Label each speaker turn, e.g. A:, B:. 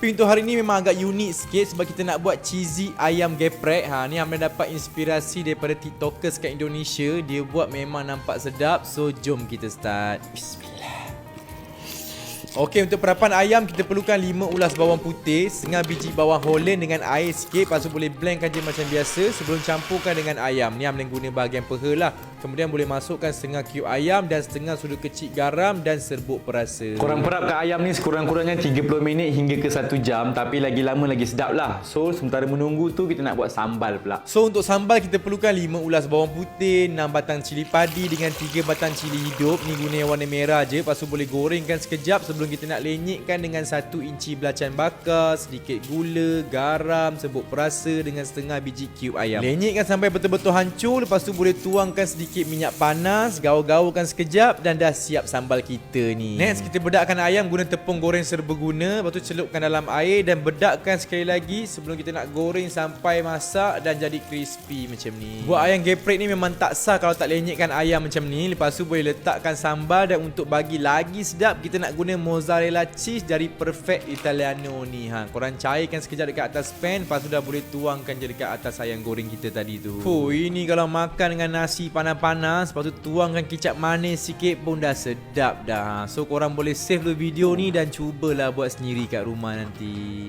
A: Tapi untuk hari ni memang agak unik sikit sebab kita nak buat cheesy ayam geprek. Ha ni Amran dapat inspirasi daripada TikTokers kat Indonesia. Dia buat memang nampak sedap. So jom kita start. Bismillah. Okey untuk perapan ayam kita perlukan 5 ulas bawang putih, setengah biji bawang holland dengan air sikit lepas tu boleh blendkan je macam biasa sebelum campurkan dengan ayam. Ni Amran guna bahagian peha lah. Kemudian boleh masukkan setengah cube ayam dan setengah sudu kecil garam dan serbuk perasa.
B: Korang perapkan ayam ni sekurang-kurangnya 30 minit hingga ke 1 jam tapi lagi lama lagi sedap lah. So sementara menunggu tu kita nak buat sambal pula.
A: So untuk sambal kita perlukan 5 ulas bawang putih, 6 batang cili padi dengan 3 batang cili hidup. Ni guna yang warna merah je. Lepas tu boleh gorengkan sekejap sebelum kita nak lenyekkan dengan 1 inci belacan bakar, sedikit gula, garam, serbuk perasa dengan setengah biji cube ayam. Lenyekkan sampai betul-betul hancur. Lepas tu boleh tuangkan sedikit minyak panas, gaul-gaulkan sekejap dan dah siap sambal kita ni. Next kita bedakkan ayam guna tepung goreng serbaguna. Lepas tu celupkan dalam air dan bedakkan sekali lagi sebelum kita nak goreng sampai masak dan jadi crispy macam ni. Buat ayam geprek ni memang tak sah kalau tak lenyekkan ayam macam ni. Lepas tu boleh letakkan sambal dan untuk bagi lagi sedap kita nak guna mozzarella cheese dari Perfect Italiano ni. Ha, korang cairkan sekejap dekat atas pan lepas tu dah boleh tuangkan je dekat atas ayam goreng kita tadi tu. Fuh, ini kalau makan dengan nasi panas-panas lepas tu tuangkan kicap manis sikit pun dah sedap dah. Ha. So korang boleh save dulu video ni dan cubalah buat sendiri kat rumah nanti.